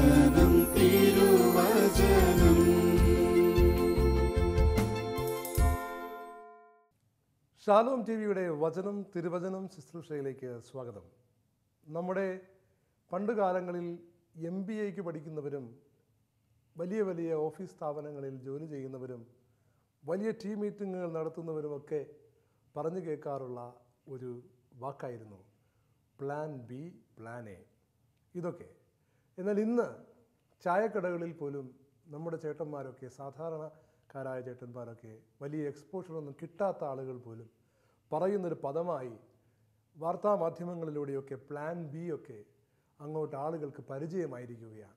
വചനം തിരുവചനം. Shalom T വിയുടെ വചനം തിരുവചനം ശുശ്രൂഷയിലേക്ക് സ്വാഗതം. നമ്മുടെ പണ്ടുകാലങ്ങളിൽ എം ബി എക്ക് പഠിക്കുന്നവരും വലിയ വലിയ ഓഫീസ് സ്ഥാപനങ്ങളിൽ ജോലി ചെയ്യുന്നവരും വലിയ ടീം മീറ്റിങ്ങുകൾ നടത്തുന്നവരുമൊക്കെ പറഞ്ഞു കേൾക്കാറുള്ള ഒരു വാക്കായിരുന്നു പ്ലാൻ ബി പ്ലാൻ എ. ഇതൊക്കെ എന്നാൽ ഇന്ന് ചായക്കടകളിൽ പോലും നമ്മുടെ ചേട്ടന്മാരൊക്കെ സാധാരണക്കാരായ ചേട്ടന്മാരൊക്കെ വലിയ എക്സ്പോഷറൊന്നും കിട്ടാത്ത ആളുകൾ പോലും പറയുന്നൊരു പദമായി വാർത്താ മാധ്യമങ്ങളിലൂടെയൊക്കെ പ്ലാൻ ബി ഒക്കെ അങ്ങോട്ട് ആളുകൾക്ക് പരിചയമായിരിക്കുകയാണ്.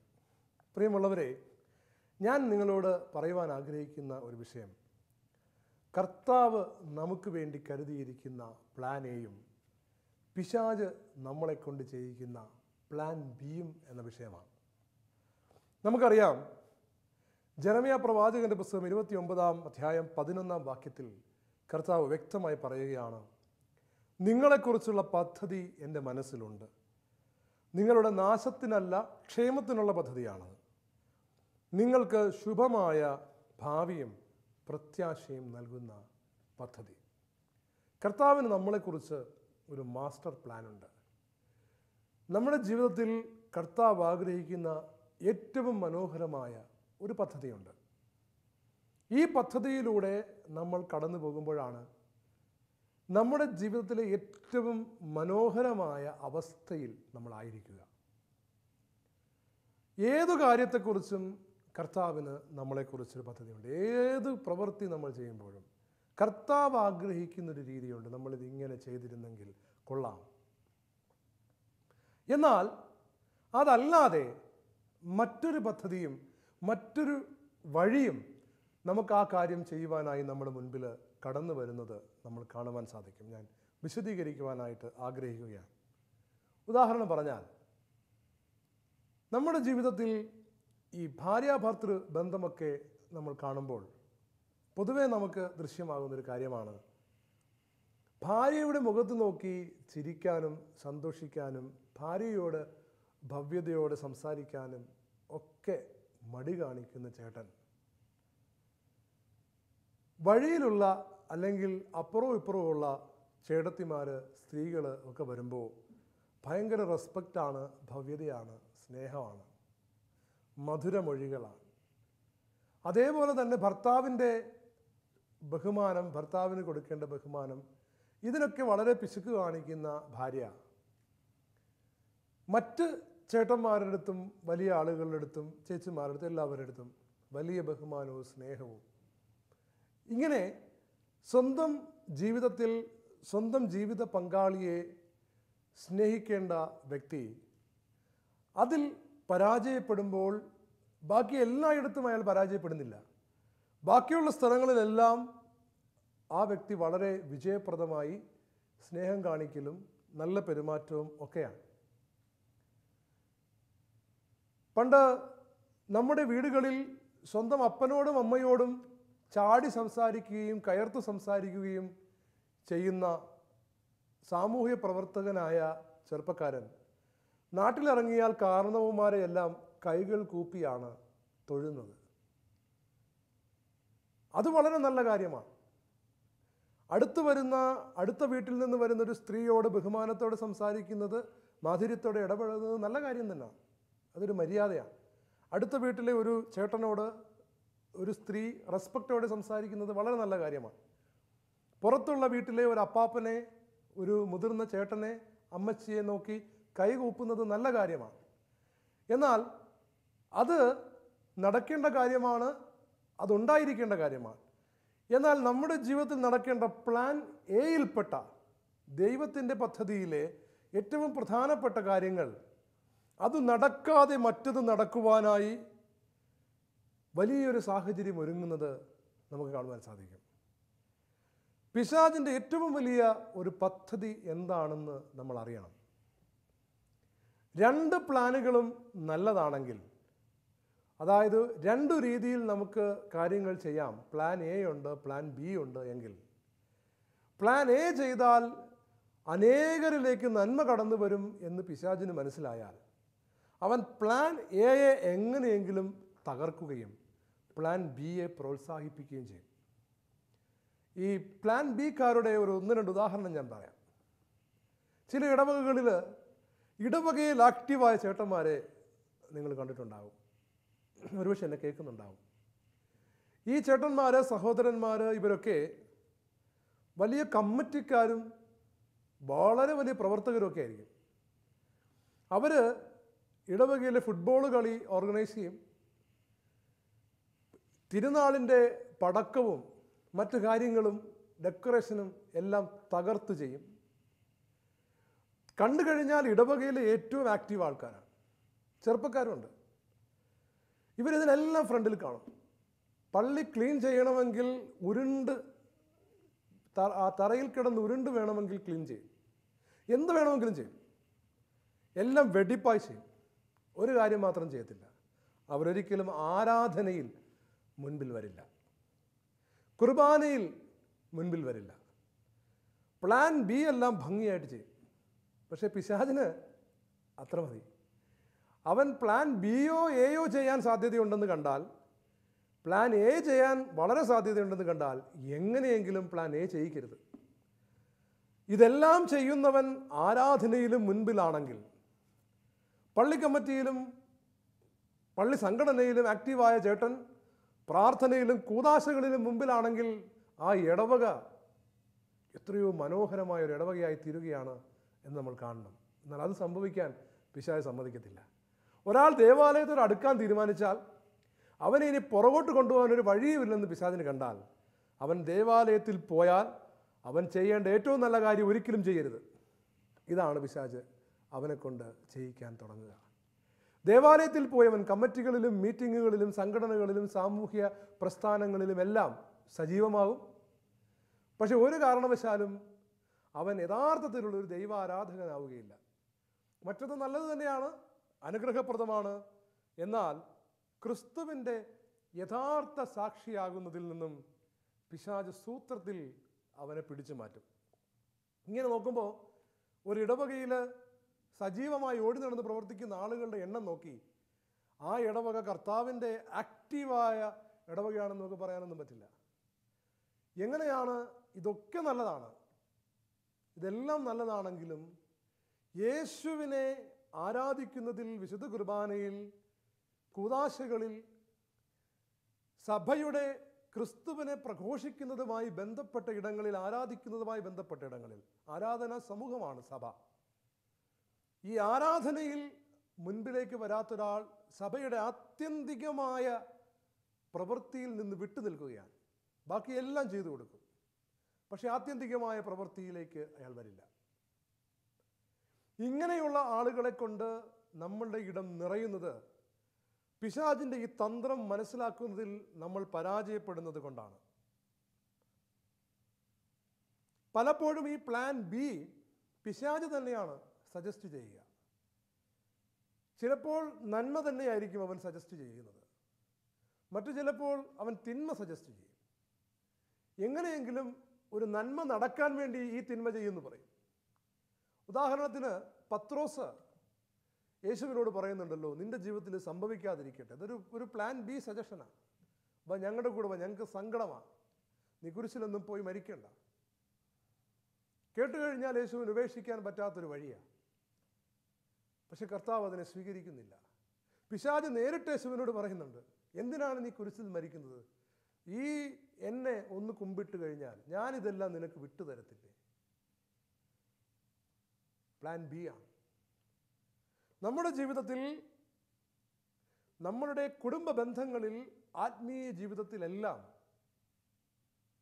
പ്രിയമുള്ളവരെ ഞാൻ നിങ്ങളോട് പറയുവാൻ ആഗ്രഹിക്കുന്ന ഒരു വിഷയം. കർത്താവ് നമുക്ക് വേണ്ടി കരുതിയിരിക്കുന്ന പ്ലാനേയും പിശാജ് നമ്മളെ കൊണ്ട് ചെയ്യിക്കുന്ന പ്ലാൻ ബിയും എന്ന വിഷയമാണ്. നമുക്കറിയാം ജനമിയ പ്രവാചകന്റെ പുസ്തകം ഇരുപത്തി ഒമ്പതാം അധ്യായം പതിനൊന്നാം വാക്യത്തിൽ കർത്താവ് വ്യക്തമായി പറയുകയാണ് നിങ്ങളെക്കുറിച്ചുള്ള പദ്ധതി എന്റെ മനസ്സിലുണ്ട്. നിങ്ങളുടെ നാശത്തിനല്ല ക്ഷേമത്തിനുള്ള പദ്ധതിയാണത്. നിങ്ങൾക്ക് ശുഭമായ ഭാവിയും പ്രത്യാശയും നൽകുന്ന പദ്ധതി. കർത്താവിന് നമ്മളെക്കുറിച്ച് ഒരു മാസ്റ്റർ പ്ലാൻ ഉണ്ട് നമ്മുടെ ജീവിതത്തിൽ കർത്താവ് ആഗ്രഹിക്കുന്ന ഏറ്റവും മനോഹരമായ ഒരു പദ്ധതിയുണ്ട്. ഈ പദ്ധതിയിലൂടെ നമ്മൾ കടന്നു പോകുമ്പോഴാണ് നമ്മുടെ ജീവിതത്തിലെ ഏറ്റവും മനോഹരമായ അവസ്ഥയിൽ നമ്മളായിരിക്കുക ഏതു കാര്യത്തെക്കുറിച്ചും കർത്താവിന് നമ്മളെക്കുറിച്ചൊരു പദ്ധതിയുണ്ട്. ഏത് പ്രവൃത്തി നമ്മൾ ചെയ്യുമ്പോഴും കർത്താവ് ആഗ്രഹിക്കുന്നൊരു രീതിയുണ്ട്. നമ്മളിത് ഇങ്ങനെ ചെയ്തിരുന്നെങ്കിൽ കൊള്ളാം. എന്നാൽ അതല്ലാതെ മറ്റൊരു പദ്ധതിയും മറ്റൊരു വഴിയും നമുക്ക് ആ കാര്യം ചെയ്യുവാനായി നമ്മുടെ മുൻപിൽ കടന്നു വരുന്നത് നമ്മൾ കാണുവാൻ സാധിക്കും. ഞാൻ വിശദീകരിക്കുവാനായിട്ട് ആഗ്രഹിക്കുകയാണ്. ഉദാഹരണം പറഞ്ഞാൽ നമ്മുടെ ജീവിതത്തിൽ ഈ ഭാര്യാഭർത്തൃ ബന്ധമൊക്കെ നമ്മൾ കാണുമ്പോൾ പൊതുവേ നമുക്ക് ദൃശ്യമാകുന്നൊരു കാര്യമാണ്. ഭാര്യയുടെ മുഖത്ത് നോക്കി ചിരിക്കാനും സന്തോഷിക്കാനും ഭാര്യയോട് ഭവ്യതയോട് സംസാരിക്കാനും ഒക്കെ മടി കാണിക്കുന്ന ചേട്ടൻ. വഴിയിലുള്ള അല്ലെങ്കിൽ അപ്പുറവും ഇപ്പുറവും ഉള്ള ചേട്ടത്തിമാർ സ്ത്രീകൾ ഒക്കെ വരുമ്പോൾ ഭയങ്കര റെസ്പെക്റ്റാണ് ഭവ്യതയാണ് സ്നേഹമാണ്. മധുരമൊഴികളാണ്. അതേപോലെ തന്നെ ഭർത്താവിന്റെ ബഹുമാനം ഭർത്താവിന് കൊടുക്കേണ്ട ബഹുമാനം ഇതിനൊക്കെ വളരെ പിശുക്ക് കാണിക്കുന്ന ഭാര്യ. മറ്റ് ചേട്ടന്മാരുടെ അടുത്തും വലിയ ആളുകളുടെ അടുത്തും ചേച്ചിമാരുടെ അടുത്തും എല്ലാവരുടെ അടുത്തും വലിയ ബഹുമാനവും സ്നേഹവും. ഇങ്ങനെ സ്വന്തം ജീവിതത്തിൽ സ്വന്തം ജീവിത പങ്കാളിയെ സ്നേഹിക്കേണ്ട വ്യക്തി അതിൽ പരാജയപ്പെടുമ്പോൾ ബാക്കി എല്ലായിടത്തും അയാൾ പരാജയപ്പെടുന്നില്ല. ബാക്കിയുള്ള സ്ഥലങ്ങളിലെല്ലാം ആ വ്യക്തി വളരെ വിജയപ്രദമായി സ്നേഹം കാണിക്കലും നല്ല പെരുമാറ്റവും ഒക്കെയാണ്. പണ്ട് നമ്മുടെ വീടുകളിൽ സ്വന്തം അപ്പനോടും അമ്മയോടും ചാടി സംസാരിക്കുകയും കയർത്ത് സംസാരിക്കുകയും ചെയ്യുന്ന സാമൂഹ്യ പ്രവർത്തകനായ ചെറുപ്പക്കാരൻ. നാട്ടിലിറങ്ങിയാൽ കാരണവന്മാരെയെല്ലാം കൈകൾ കൂപ്പിയാണ് തൊഴുന്നത്. അത് വളരെ നല്ല കാര്യമാണ്. അടുത്ത് വരുന്ന അടുത്ത വീട്ടിൽ നിന്ന് വരുന്ന ഒരു സ്ത്രീയോട് ബഹുമാനത്തോടെ സംസാരിക്കുന്നത് മാധുര്യത്തോടെ ഇടപെടുന്നത് നല്ല കാര്യം തന്നെയാണ്. അതൊരു മര്യാദയാണ്. അടുത്ത വീട്ടിലെ ഒരു ചേട്ടനോട് ഒരു സ്ത്രീ റെസ്പെക്റ്റോടെ സംസാരിക്കുന്നത് വളരെ നല്ല കാര്യമാണ്. പുറത്തുള്ള വീട്ടിലെ ഒരു അപ്പാപ്പനെ ഒരു മുതിർന്ന ചേട്ടനെ അമ്മച്ചിയെ നോക്കി കൈകൂപ്പുന്നത് നല്ല കാര്യമാണ്. എന്നാൽ അത് നടക്കേണ്ട കാര്യമാണ് അതുണ്ടായിരിക്കേണ്ട കാര്യമാണ്. എന്നാൽ നമ്മുടെ ജീവിതത്തിൽ നടക്കേണ്ട പ്ലാൻ എയിൽപ്പെട്ട ദൈവത്തിന്റെ പദ്ധതിയിലെ ഏറ്റവും പ്രധാനപ്പെട്ട കാര്യങ്ങൾ അത് നടക്കാതെ മറ്റത് നടക്കുവാനായി വലിയൊരു സാഹചര്യം ഒരുങ്ങുന്നത് നമുക്ക് കാണുവാൻ സാധിക്കും. പിശാജിന്റെ ഏറ്റവും വലിയ ഒരു പദ്ധതി എന്താണെന്ന് നമ്മൾ അറിയണം. രണ്ട് പ്ലാനുകളും നല്ലതാണെങ്കിൽ അതായത് രണ്ടു രീതിയിൽ നമുക്ക് കാര്യങ്ങൾ ചെയ്യാം. പ്ലാൻ എ ഉണ്ട് പ്ലാൻ ബി ഉണ്ട് എങ്കിൽ. പ്ലാൻ എ ചെയ്താൽ അനേകരിലേക്ക് നന്മ കടന്നു വരും എന്ന് പിശാജിന് മനസ്സിലായാൽ അവൻ പ്ലാൻ എയെ എങ്ങനെയെങ്കിലും തകർക്കുകയും പ്ലാൻ ബിയെ പ്രോത്സാഹിപ്പിക്കുകയും ചെയ്യും. ഈ പ്ലാൻ ബിക്കാരുടെ ഒരു ഒന്ന് രണ്ട് ഉദാഹരണം ഞാൻ പറയാം. ചില ഇടവകകളിൽ ഇടവകയിൽ ആക്റ്റീവായ ചേട്ടന്മാരെ നിങ്ങൾ കണ്ടിട്ടുണ്ടാകും ഒരുപക്ഷെ എന്നെ കേൾക്കുന്നുണ്ടാവും. ഈ ചേട്ടന്മാർ സഹോദരന്മാർ ഇവരൊക്കെ വലിയ കമ്മിറ്റിക്കാരും വളരെ വലിയ പ്രവർത്തകരും ഒക്കെ ആയിരിക്കും. അവർ ഇടവകയിലെ ഫുട്ബോൾ കളി ഓർഗനൈസ് ചെയ്യും. തിരുനാളിന്റെ പടക്കവും മറ്റു കാര്യങ്ങളും ഡെക്കറേഷനും എല്ലാം തകർത്ത് ചെയ്യും. കണ്ടു കഴിഞ്ഞാൽ ഇടവകയിലെ ഏറ്റവും ആക്റ്റീവ് ആൾക്കാരാണ്. ചെറുപ്പക്കാരുണ്ട്. ഇവരിതിനെല്ലാം ഫ്രണ്ടിൽ കാണും. പള്ളി ക്ലീൻ ചെയ്യണമെങ്കിൽ ഉരുണ്ട് ആ തറയിൽ കിടന്ന് ഉരുണ്ട് വേണമെങ്കിൽ ക്ലീൻ ചെയ്യും. എന്ത് വേണമെങ്കിലും ചെയ്യും. എല്ലാം വെടിപ്പായി ചെയ്യും. ഒരു കാര്യം മാത്രം ചെയ്യത്തില്ല. അവരൊരിക്കലും ആരാധനയിൽ മുൻപിൽ വരില്ല. കുർബാനയിൽ മുൻപിൽ വരില്ല. പ്ലാൻ ബി എല്ലാം ഭംഗിയായിട്ട് ചെയ്യും. പക്ഷേ പിശാചിന് അത്ര മതി. അവൻ പ്ലാൻ ബിയോ എയോ ചെയ്യാൻ സാധ്യതയുണ്ടെന്ന് കണ്ടാൽ പ്ലാൻ എ ചെയ്യാൻ വളരെ സാധ്യതയുണ്ടെന്ന് കണ്ടാൽ എങ്ങനെയെങ്കിലും പ്ലാൻ എ ചെയ്യിക്കരുത്. ഇതെല്ലാം ചെയ്യുന്നവൻ ആരാധനയിലും മുൻപിലാണെങ്കിൽ പള്ളി കമ്മിറ്റിയിലും പള്ളി സംഘടനയിലും ആക്റ്റീവായ ചേട്ടൻ പ്രാർത്ഥനയിലും കൂതാശകളിലും മുമ്പിലാണെങ്കിൽ ആ ഇടവക എത്രയോ മനോഹരമായ ഒരു ഇടവകയായി തീരുകയാണ് എന്ന് നമ്മൾ കാണണം. എന്നാൽ അത് സംഭവിക്കാൻ പിശായ സമ്മതിക്കത്തില്ല. ഒരാൾ ദേവാലയത്തോട് അടുക്കാൻ തീരുമാനിച്ചാൽ അവനെ ഇനി പുറകോട്ട് കൊണ്ടുപോകാൻ ഒരു വഴിയുമില്ലെന്ന് പിശാദിന് കണ്ടാൽ അവൻ ദേവാലയത്തിൽ പോയാൽ അവൻ ചെയ്യേണ്ട ഏറ്റവും നല്ല കാര്യം ഒരിക്കലും ചെയ്യരുത്. ഇതാണ് പിശാച് അവനെ കൊണ്ട് ചെയ്യിക്കാൻ തുടങ്ങുക. ദേവാലയത്തിൽ പോയവൻ കമ്മിറ്റികളിലും മീറ്റിങ്ങുകളിലും സംഘടനകളിലും സാമൂഹ്യ പ്രസ്ഥാനങ്ങളിലും എല്ലാം സജീവമാകും. പക്ഷെ ഒരു കാരണവശാലും അവൻ യഥാർത്ഥത്തിലുള്ള ഒരു ദൈവാരാധകനാവുകയില്ല. മറ്റത് നല്ലത് തന്നെയാണ് അനുഗ്രഹപ്രദമാണ്. എന്നാൽ ക്രിസ്തുവിന്റെ യഥാർത്ഥ സാക്ഷിയാകുന്നതിൽ നിന്നും പിശാജ് സൂത്രത്തിൽ അവനെ പിടിച്ചു മാറ്റും. ഇങ്ങനെ നോക്കുമ്പോൾ ഒരു ഇടവകയിൽ സജീവമായി ഓടി നടന്ന് പ്രവർത്തിക്കുന്ന ആളുകളുടെ എണ്ണം നോക്കി. ആ ഇടവക കർത്താവിന്റെ ആക്റ്റീവായ ഇടവകയാണെന്ന് നമുക്ക് പറയാനൊന്നും പറ്റില്ല. എങ്ങനെയാണ് ഇതൊക്കെ നല്ലതാണ്? ഇതെല്ലാം നല്ലതാണെങ്കിലും യേശുവിനെ ആരാധിക്കുന്നതിൽ വിശുദ്ധ കുർബാനയിൽ കൂതാശകളിൽ സഭയുടെ ക്രിസ്തുവിനെ പ്രഘോഷിക്കുന്നതുമായി ബന്ധപ്പെട്ട ഇടങ്ങളിൽ ആരാധിക്കുന്നതുമായി ബന്ധപ്പെട്ട ഇടങ്ങളിൽ ആരാധനാ സമൂഹമാണ് സഭ. ഈ ആരാധനയിൽ മുൻപിലേക്ക് വരാത്തൊരാൾ സഭയുടെ ആത്യന്തികമായ പ്രവൃത്തിയിൽ നിന്ന് വിട്ടു നിൽക്കുകയാണ്. ബാക്കിയെല്ലാം ചെയ്തു കൊടുക്കും. പക്ഷെ ആത്യന്തികമായ പ്രവൃത്തിയിലേക്ക് അയാൾ വരില്ല. ഇങ്ങനെയുള്ള ആളുകളെ കൊണ്ട് നമ്മളുടെ ഇടം നിറയുന്നത് പിശാജിന്റെ ഈ തന്ത്രം മനസ്സിലാക്കുന്നതിൽ നമ്മൾ പരാജയപ്പെടുന്നത് കൊണ്ടാണ്. പലപ്പോഴും ഈ പ്ലാൻ ബി പിശാജ് തന്നെയാണ്. സജസ്റ്റ് ചെയ്യുക. ചിലപ്പോൾ നന്മ തന്നെയായിരിക്കും അവൻ സജസ്റ്റ് ചെയ്യുന്നത്. മറ്റു ചിലപ്പോൾ അവൻ തിന്മ സജസ്റ്റ് ചെയ്യും. എങ്ങനെയെങ്കിലും ഒരു നന്മ നടക്കാൻ വേണ്ടി ഈ തിന്മ ചെയ്യുമെന്ന് പറയും. ഉദാഹരണത്തിന് പത്രോസ് യേശുവിനോട് പറയുന്നുണ്ടല്ലോ നിന്റെ ജീവിതത്തിൽ സംഭവിക്കാതിരിക്കട്ടെ. അതൊരു ഒരു പ്ലാൻ ബി സജഷനാണ് അപ്പം ഞങ്ങളുടെ കൂടെ ഞങ്ങൾക്ക് സങ്കടമാണ് നീ കുരിശിലൊന്നും പോയി മരിക്കണ്ട. കേട്ടുകഴിഞ്ഞാൽ യേശുവിന് ഉപേക്ഷിക്കാൻ പറ്റാത്തൊരു വഴിയാണ് പക്ഷെ കർത്താവ് അതിനെ സ്വീകരിക്കുന്നില്ല. പിശാജ് നേരിട്ട് യേശുവിനോട് പറയുന്നുണ്ട് എന്തിനാണ് നീ കുരിശിൽ മരിക്കുന്നത്? ഈ എന്നെ ഒന്ന് കുമ്പിട്ട് കഴിഞ്ഞാൽ ഞാനിതെല്ലാം നിനക്ക് വിട്ടുതരത്തില്ലേ പ്ലാൻ ബി ആണ്. നമ്മുടെ ജീവിതത്തിൽ നമ്മളുടെ കുടുംബ ബന്ധങ്ങളിൽ ആത്മീയ ജീവിതത്തിലെല്ലാം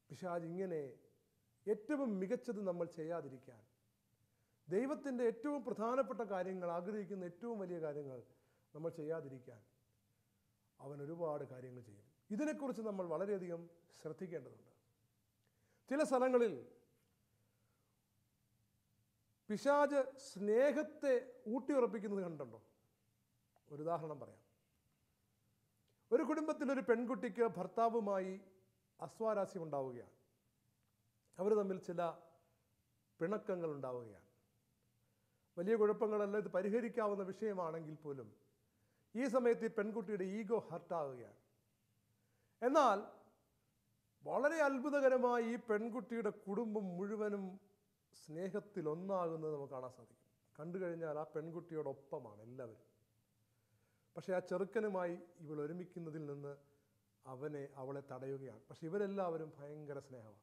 പിശാജ് ഇങ്ങനെ ഏറ്റവും മികച്ചത് നമ്മൾ ചെയ്യാതിരിക്കാൻ ദൈവത്തിന്റെ ഏറ്റവും പ്രധാനപ്പെട്ട കാര്യങ്ങൾ ആഗ്രഹിക്കുന്ന ഏറ്റവും വലിയ കാര്യങ്ങൾ നമ്മൾ ചെയ്യാതിരിക്കാൻ അവൻ ഒരുപാട് കാര്യങ്ങൾ ചെയ്യും. ഇതിനെക്കുറിച്ച് നമ്മൾ വളരെയധികം ശ്രദ്ധിക്കേണ്ടതുണ്ട്. ചില സ്ഥലങ്ങളിൽ പിശാജ് സ്നേഹത്തെ ഊട്ടിയുറപ്പിക്കുന്നത് കണ്ടുണ്ടോ ഒരു ഉദാഹരണം പറയാം. ഒരു കുടുംബത്തിൽ ഒരു പെൺകുട്ടിക്ക് ഭർത്താവുമായി അസ്വാരാസ്യം ഉണ്ടാവുകയാണ് അവർ തമ്മിൽ ചില പിണക്കങ്ങൾ ഉണ്ടാവുകയാണ് വലിയ കുഴപ്പങ്ങളല്ല ഇത് പരിഹരിക്കാവുന്ന വിഷയമാണെങ്കിൽ പോലും ഈ സമയത്ത് ഈ പെൺകുട്ടിയുടെ ഈഗോ ഹർട്ടാവുകയാണ് എന്നാൽ വളരെ അത്ഭുതകരമായി ഈ പെൺകുട്ടിയുടെ കുടുംബം മുഴുവനും സ്നേഹത്തിൽ ഒന്നാകുന്നത് നമുക്ക് കാണാൻ സാധിക്കും. കണ്ടു കഴിഞ്ഞാൽ ആ പെൺകുട്ടിയോടൊപ്പമാണ് എല്ലാവരും. പക്ഷേ ആ ചെറുക്കനുമായി ഇവൾ ഒരുമിക്കുന്നതിൽ നിന്ന് അവനെ അവളെ തടയുകയാണ്. പക്ഷെ ഇവരെല്ലാവരും ഭയങ്കര സ്നേഹമാണ്.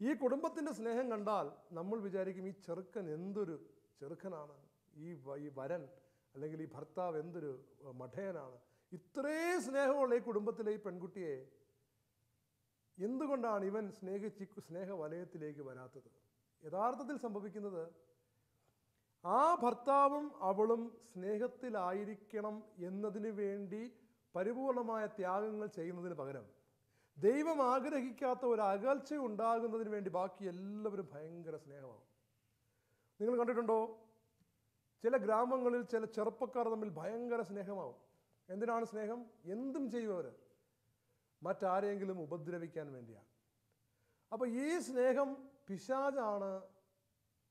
ഈ കുടുംബത്തിന്റെ സ്നേഹം കണ്ടാൽ നമ്മൾ വിചാരിക്കും ഈ ചെറുക്കൻ എന്തൊരു ചെറുക്കനാണ്. ഈ ഈ വരൻ അല്ലെങ്കിൽ ഈ ഭർത്താവ് എന്തൊരു മഠയനാണ്. ഇത്രേ സ്നേഹമുള്ള ഈ കുടുംബത്തിലെ ഈ പെൺകുട്ടിയെ എന്തുകൊണ്ടാണ് ഇവൻ സ്നേഹിച്ച് സ്നേഹ വലയത്തിലേക്ക് വരാത്തത്? യഥാർത്ഥത്തിൽ സംഭവിക്കുന്നത് ആ ഭർത്താവും അവളും സ്നേഹത്തിലായിരിക്കണം എന്നതിന് വേണ്ടി പരിപൂർണമായ ത്യാഗങ്ങൾ ചെയ്യുന്നതിന് പകരം ദൈവം ആഗ്രഹിക്കാത്ത ഒരു അകൽച്ച ഉണ്ടാകുന്നതിന് വേണ്ടി ബാക്കി എല്ലാവരും ഭയങ്കര സ്നേഹമാവും നിങ്ങൾ കണ്ടിട്ടുണ്ടോ? ചില ഗ്രാമങ്ങളിൽ ചില ചെറുപ്പക്കാർ തമ്മിൽ ഭയങ്കര സ്നേഹമാവും. എന്തിനാണ് സ്നേഹം? എന്തും ചെയ്യും അവർ മറ്റാരെങ്കിലും ഉപദ്രവിക്കാൻ വേണ്ടിയാണ്. അപ്പോൾ ഈ സ്നേഹം പിശാചാണ്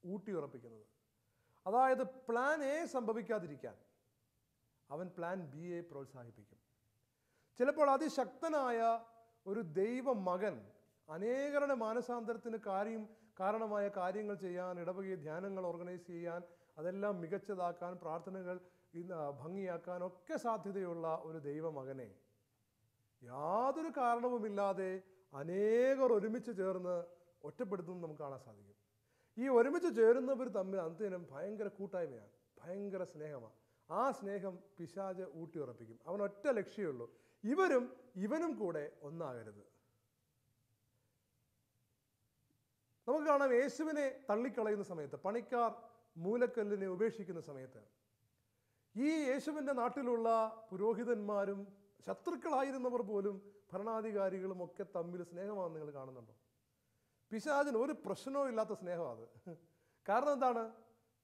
ഊട്ടിയുറപ്പിക്കുന്നത്. അതായത് പ്ലാൻ എ സംഭവിക്കാതിരിക്കാൻ അവൻ പ്ലാൻ ബി എ പ്രോത്സാഹിപ്പിക്കും. ചിലപ്പോൾ അതിശക്തനായ ഒരു ദൈവ മകൻ അനേകരുടെ മാനസാന്തരത്തിന് കാര്യം കാരണമായ കാര്യങ്ങൾ ചെയ്യാൻ ഇടവകയെ ധ്യാനങ്ങൾ ഓർഗനൈസ് ചെയ്യാൻ അതെല്ലാം മികച്ചതാക്കാൻ പ്രാർത്ഥനകൾ ഇന്ന് ഭംഗിയാക്കാൻ ഒക്കെ സാധ്യതയുള്ള ഒരു ദൈവമകനെ. യാതൊരു കാരണവുമില്ലാതെ അനേകർ ഒരുമിച്ച് ചേർന്ന് ഒറ്റപ്പെടുത്തുന്നത് നമുക്ക് കാണാൻ സാധിക്കും. ഈ ഒരുമിച്ച് ചേരുന്നവർ തമ്മിൽ അന്തിനും ഭയങ്കര കൂട്ടായ്മയാണ്. ഭയങ്കര സ്നേഹമാണ്. ആ സ്നേഹം പിശാജ് ഊട്ടിയുറപ്പിക്കും. അവൻ ഒറ്റ ലക്ഷ്യമുള്ളൂ ഇവരും ഇവനും കൂടെ ഒന്നാകരുത്. നമുക്ക് കാണാം യേശുവിനെ തള്ളിക്കളയുന്ന സമയത്ത് പണിക്കാർ മൂലക്കല്ലിനെ ഉപേക്ഷിക്കുന്ന സമയത്ത് ഈ യേശുവിന്റെ നാട്ടിലുള്ള പുരോഹിതന്മാരും ശത്രുക്കളായിരുന്നവർ പോലും ഭരണാധികാരികളും ഒക്കെ തമ്മിൽ സ്നേഹമാണെന്ന് നിങ്ങൾ കാണുന്നുണ്ടോ? പിശാചിന് ഒരു പ്രശ്നവും ഇല്ലാത്ത സ്നേഹമാണ് അത്. കാരണം എന്താണ്?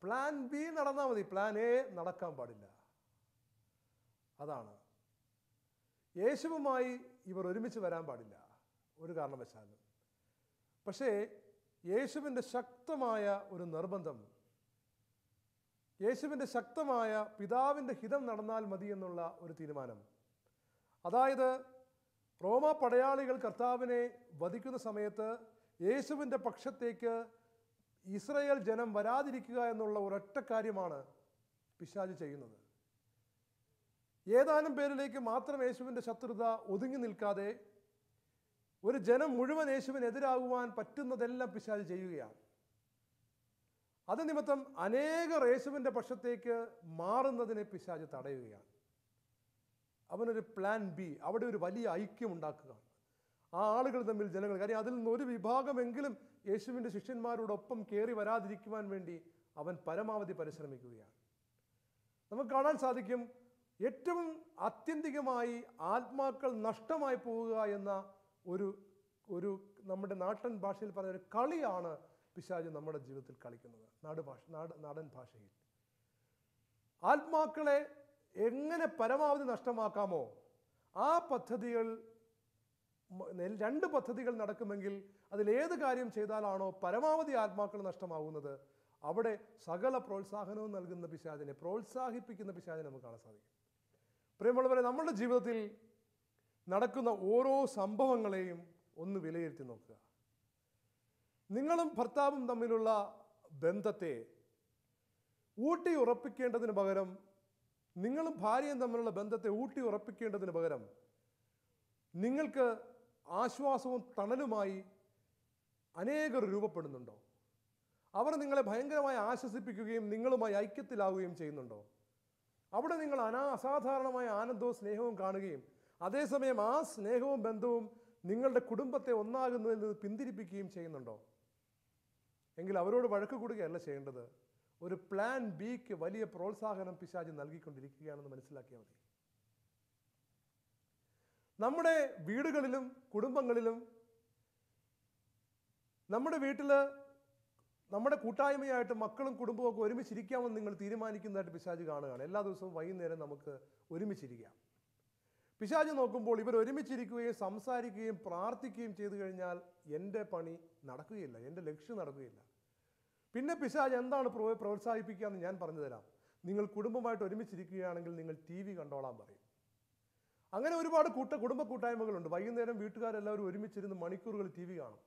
പ്ലാൻ ബി നടന്നാൽ മതി. പ്ലാൻ എ നടക്കാൻ പാടില്ല. അതാണ്. യേശുവുമായി ഇവർ ഒരുമിച്ച് വരാൻ പാടില്ല. ഒരു കാരണവശാലും. പക്ഷേ യേശുവിന്റെ ശക്തമായ ഒരു നിർബന്ധം. യേശുവിന്റെ ശക്തമായ പിതാവിന്റെ ഹിതം നടന്നാൽ മതി എന്നുള്ള ഒരു തീരുമാനം. അതായത് റോമ പടയാളികൾ കർത്താവിനെ വധിക്കുന്ന സമയത്ത് യേശുവിന്റെ പക്ഷത്തേക്ക് ഇസ്രയേൽ ജനം വരാതിരിക്കുക എന്നുള്ള ഒരൊറ്റ കാര്യമാണ് പിശാജ് ചെയ്യുന്നത്. ഏതാനും പേരിലേക്ക് മാത്രം യേശുവിന്റെ ശത്രുത ഒതുങ്ങി നിൽക്കാതെ ഒരു ജനം മുഴുവൻ യേശുവിനെതിരാകുവാൻ പറ്റുന്നതെല്ലാം പിശാജ് ചെയ്യുകയാണ്. അത് നിമിത്തം അനേകർ യേശുവിന്റെ പക്ഷത്തേക്ക് മാറുന്നതിനെ പിശാജ് തടയുകയാണ്. അവനൊരു പ്ലാൻ ബി അവിടെ ഒരു വലിയ ഐക്യം ഉണ്ടാക്കുക ആ ആളുകൾ തമ്മിൽ ജനങ്ങൾ കാര്യം അതിൽ നിന്ന് ഒരു വിഭാഗമെങ്കിലും യേശുവിന്റെ ശിഷ്യന്മാരോടൊപ്പം കയറി വരാതിരിക്കുവാൻ വേണ്ടി അവൻ പരമാവധി പരിശ്രമിക്കുകയാണ്. നമുക്ക് കാണാൻ സാധിക്കും ഏറ്റവും ആത്യന്തികമായി ആത്മാക്കൾ നഷ്ടമായി പോവുക എന്ന ഒരു ഒരു നമ്മുടെ നാട്ടൻ ഭാഷയിൽ പറഞ്ഞ ഒരു കളിയാണ് പിശാജ് നമ്മുടെ ജീവിതത്തിൽ കളിക്കുന്നത്. നാട് ഭാഷ നാട് നാടൻ ഭാഷയിൽ. ആത്മാക്കളെ എങ്ങനെ പരമാവധി നഷ്ടമാക്കാമോ ആ പദ്ധതികൾ രണ്ട് പദ്ധതികൾ നടക്കുമെങ്കിൽ അതിലേത് കാര്യം ചെയ്താലാണോ പരമാവധി ആത്മാക്കൾ നഷ്ടമാകുന്നത് അവിടെ സകല പ്രോത്സാഹനവും നൽകുന്ന പിശാചിനെ പ്രോത്സാഹിപ്പിക്കുന്ന പിശാചിനെ നമുക്ക് കാണാൻ സാധിക്കും. പ്രിയമുള്ളവരെ നമ്മുടെ ജീവിതത്തിൽ നടക്കുന്ന ഓരോ സംഭവങ്ങളെയും ഒന്ന് വിലയിരുത്തി നോക്കുക. നിങ്ങളും ഭർത്താവും തമ്മിലുള്ള ബന്ധത്തെ ഊട്ടി ഉറപ്പിക്കേണ്ടതിന് പകരം നിങ്ങളും ഭാര്യയും തമ്മിലുള്ള ബന്ധത്തെ ഊട്ടി ഉറപ്പിക്കേണ്ടതിന് പകരം നിങ്ങൾക്ക് ആശ്വാസവും തണലുമായി അനേകർ രൂപപ്പെടുന്നുണ്ടോ? അവർ നിങ്ങളെ ഭയങ്കരമായി ആശ്വസിപ്പിക്കുകയും നിങ്ങളുമായി ഐക്യത്തിലാവുകയും ചെയ്യുന്നുണ്ടോ? അവിടെ നിങ്ങൾ അനാ അസാധാരണമായ ആനന്ദവും സ്നേഹവും കാണുകയും അതേസമയം ആ സ്നേഹവും ബന്ധവും നിങ്ങളുടെ കുടുംബത്തെ ഒന്നാകുന്നതിൽ നിന്ന് പിന്തിരിപ്പിക്കുകയും ചെയ്യുന്നുണ്ടോ? എങ്കിൽ അവരോട് വഴക്ക് കൂടുകയല്ല ചെയ്യേണ്ടത്. ഒരു പ്ലാൻ ബിക്ക് വലിയ പ്രോത്സാഹനം പിശാചി നൽകിക്കൊണ്ടിരിക്കുകയാണെന്ന് മനസ്സിലാക്കിയാൽ മതി. നമ്മുടെ വീടുകളിലും കുടുംബങ്ങളിലും നമ്മുടെ വീട്ടിൽ നമ്മുടെ കൂട്ടായ്മയായിട്ട് മക്കളും കുടുംബവും ഒക്കെ ഒരുമിച്ചിരിക്കാമെന്ന് നിങ്ങൾ തീരുമാനിക്കുന്നതായിട്ട് പിശാജ് കാണുകയാണ്. എല്ലാ ദിവസവും വൈകുന്നേരം നമുക്ക് ഒരുമിച്ചിരിക്കാം. പിശാജ് നോക്കുമ്പോൾ ഇവർ ഒരുമിച്ചിരിക്കുകയും സംസാരിക്കുകയും പ്രാർത്ഥിക്കുകയും ചെയ്തു കഴിഞ്ഞാൽ എന്റെ പണി നടക്കുകയില്ല എന്റെ ലക്ഷ്യം നടക്കുകയില്ല. പിന്നെ പിശാജ് എന്താണ് പ്രോ പ്രോത്സാഹിപ്പിക്കുക എന്ന് ഞാൻ പറഞ്ഞു തരാം. നിങ്ങൾ കുടുംബമായിട്ട് ഒരുമിച്ചിരിക്കുകയാണെങ്കിൽ നിങ്ങൾ ടി വി കണ്ടോളാൻ പറയും. അങ്ങനെ ഒരുപാട് കൂട്ട കുടുംബ കൂട്ടായ്മകളുണ്ട്. വൈകുന്നേരം വീട്ടുകാരെല്ലാവരും ഒരുമിച്ചിരുന്ന് മണിക്കൂറുകൾ ടി വി കാണും.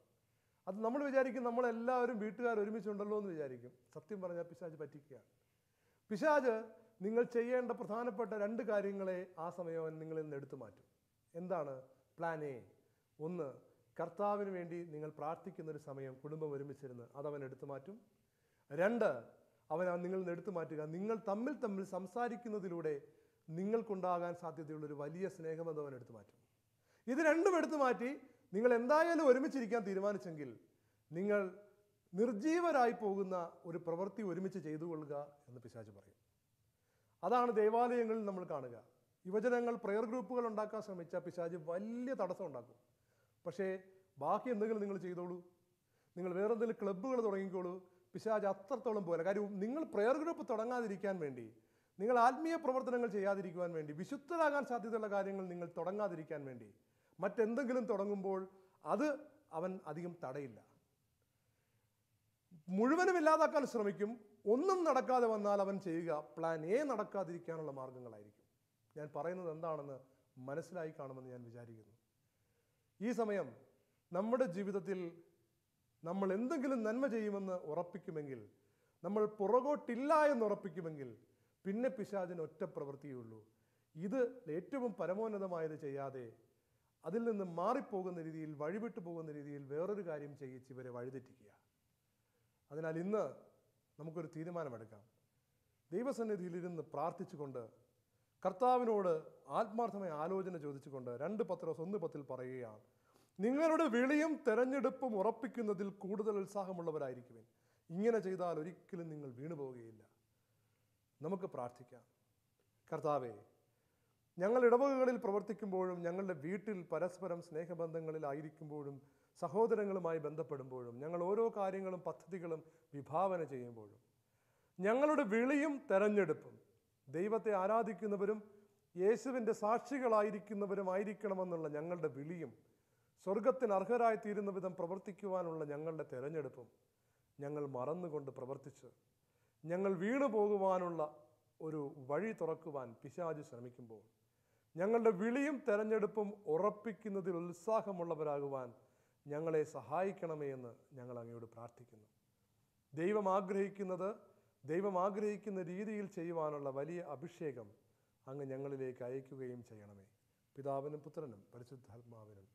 അത് നമ്മൾ വിചാരിക്കും നമ്മളെല്ലാവരും വീട്ടുകാർ ഒരുമിച്ചുണ്ടല്ലോ എന്ന് വിചാരിക്കും. സത്യം പറഞ്ഞാൽ പിശാജ് പറ്റിക്കുകയാണ്. പിശാജ് നിങ്ങൾ ചെയ്യേണ്ട പ്രധാനപ്പെട്ട രണ്ട് കാര്യങ്ങളെ ആ സമയം നിങ്ങളിൽ നിന്ന് എടുത്തു മാറ്റും. എന്താണ് പ്ലാൻ എ ഒന്ന് കർത്താവിന് വേണ്ടി നിങ്ങൾ പ്രാർത്ഥിക്കുന്ന ഒരു സമയം കുടുംബം ഒരുമിച്ചിരുന്ന് അതവൻ എടുത്തു മാറ്റും. രണ്ട് അവൻ നിങ്ങളിൽ നിന്ന് എടുത്തു മാറ്റുക. നിങ്ങൾ തമ്മിൽ തമ്മിൽ സംസാരിക്കുന്നതിലൂടെ നിങ്ങൾക്കുണ്ടാകാൻ സാധ്യതയുള്ള ഒരു വലിയ സ്നേഹബന്ധം അവൻ എടുത്തു മാറ്റും. ഇത് രണ്ടും എടുത്തു മാറ്റി നിങ്ങൾ എന്തായാലും ഒരുമിച്ചിരിക്കാൻ തീരുമാനിച്ചെങ്കിൽ നിങ്ങൾ നിർജീവരായി പോകുന്ന ഒരു പ്രവൃത്തി ഒരുമിച്ച് ചെയ്തു കൊള്ളുക എന്ന് പിശാച് പറയും. അതാണ് ദേവാലയങ്ങളിൽ നമ്മൾ കാണുക. യുവജനങ്ങൾ പ്രെയർ ഗ്രൂപ്പുകൾ ഉണ്ടാക്കാൻ ശ്രമിച്ച പിശാച് വലിയ തടസ്സം ഉണ്ടാക്കും. പക്ഷേ ബാക്കി എന്തെങ്കിലും നിങ്ങൾ ചെയ്തോളൂ. നിങ്ങൾ വേറെ എന്തെങ്കിലും ക്ലബ്ബുകൾ തുടങ്ങിക്കോളൂ. പിശാജ് അത്രത്തോളം പോലെ കാര്യം നിങ്ങൾ പ്രെയർ ഗ്രൂപ്പ് തുടങ്ങാതിരിക്കാൻ വേണ്ടി നിങ്ങൾ ആത്മീയ പ്രവർത്തനങ്ങൾ ചെയ്യാതിരിക്കുവാൻ വേണ്ടി വിശുദ്ധരാകാൻ സാധ്യതയുള്ള കാര്യങ്ങൾ നിങ്ങൾ തുടങ്ങാതിരിക്കാൻ വേണ്ടി മറ്റെന്തെങ്കിലും തുടങ്ങുമ്പോൾ അത് അവൻ അധികം തടയില്ല. മുഴുവനും ഇല്ലാതാക്കാൻ ശ്രമിക്കും. ഒന്നും നടക്കാതെ വന്നാൽ അവൻ ചെയ്യുക. പ്ലാൻ എ നടക്കാതിരിക്കാനുള്ള മാർഗങ്ങളായിരിക്കും. ഞാൻ പറയുന്നത് എന്താണെന്ന് മനസ്സിലായി കാണുമെന്ന് ഞാൻ വിചാരിക്കുന്നു. ഈ സമയം നമ്മുടെ ജീവിതത്തിൽ നമ്മൾ എന്തെങ്കിലും നന്മ ചെയ്യുമെന്ന് ഉറപ്പിക്കുമെങ്കിൽ നമ്മൾ പുറകോട്ടില്ല എന്ന് ഉറപ്പിക്കുമെങ്കിൽ പിന്നെ പിശാചിന് ഒറ്റ പ്രവൃത്തിയുള്ളൂ ഇത് ഏറ്റവും പരമോന്നതമായത് ചെയ്യാതെ അതിൽ നിന്ന് മാറിപ്പോകുന്ന രീതിയിൽ വഴിവിട്ടു പോകുന്ന രീതിയിൽ വേറൊരു കാര്യം ചെയ്യിച്ച് ഇവരെ വഴിതെറ്റിക്കുക അതിനാൽ ഇന്ന് നമുക്കൊരു തീരുമാനമെടുക്കാം. ദൈവസന്നിധിയിലിരുന്ന് പ്രാർത്ഥിച്ചുകൊണ്ട് കർത്താവിനോട് ആത്മാർത്ഥമായ ആലോചന ചോദിച്ചുകൊണ്ട് രണ്ട് പത്രോസ് ഒന്ന് പത്തിൽ പറയുകയാണ് നിങ്ങളുടെ വിളിയും തെരഞ്ഞെടുപ്പും ഉറപ്പിക്കുന്നതിൽ കൂടുതൽ ഉത്സാഹമുള്ളവരായിരിക്കുവിൻ. ഇങ്ങനെ ചെയ്താൽ ഒരിക്കലും നിങ്ങൾ വീണുപോവുകയില്ല. നമുക്ക് പ്രാർത്ഥിക്കാം. കർത്താവേ ഞങ്ങൾ ഇടവകകളിൽ പ്രവർത്തിക്കുമ്പോഴും ഞങ്ങളുടെ വീട്ടിൽ പരസ്പരം സ്നേഹബന്ധങ്ങളിലായിരിക്കുമ്പോഴും സഹോദരങ്ങളുമായി ബന്ധപ്പെടുമ്പോഴും ഞങ്ങൾ ഓരോ കാര്യങ്ങളും പദ്ധതികളും വിഭാവന ചെയ്യുമ്പോഴും ഞങ്ങളുടെ വിളിയും തെരഞ്ഞെടുപ്പും ദൈവത്തെ ആരാധിക്കുന്നവരും യേശുവിന്റെ സാക്ഷികളായിരിക്കുന്നവരുമായിരിക്കണമെന്നുള്ള ഞങ്ങളുടെ വിളിയും സ്വർഗത്തിന് അർഹരായി തീരുന്ന വിധം പ്രവർത്തിക്കുവാനുള്ള ഞങ്ങളുടെ തെരഞ്ഞെടുപ്പും ഞങ്ങൾ മറന്നുകൊണ്ട് പ്രവർത്തിച്ച് ഞങ്ങൾ വീണു പോകുവാനുള്ള ഒരു വഴി തുറക്കുവാൻ പിശാജ് ശ്രമിക്കുമ്പോൾ ഞങ്ങളുടെ വിളിയും തെരഞ്ഞെടുപ്പും ഉറപ്പിക്കുന്നതിൽ ഉത്സാഹമുള്ളവരാകുവാൻ ഞങ്ങളെ സഹായിക്കണമേ എന്ന് ഞങ്ങൾ അങ്ങയോട് പ്രാർത്ഥിക്കുന്നു. ദൈവം ആഗ്രഹിക്കുന്നത് ദൈവം ആഗ്രഹിക്കുന്ന രീതിയിൽ ചെയ്യുവാനുള്ള വലിയ അഭിഷേകം അങ്ങ് ഞങ്ങളിലേക്ക് അയക്കുകയും ചെയ്യണമേ. പിതാവിനും പുത്രനും പരിശുദ്ധാത്മാവിനും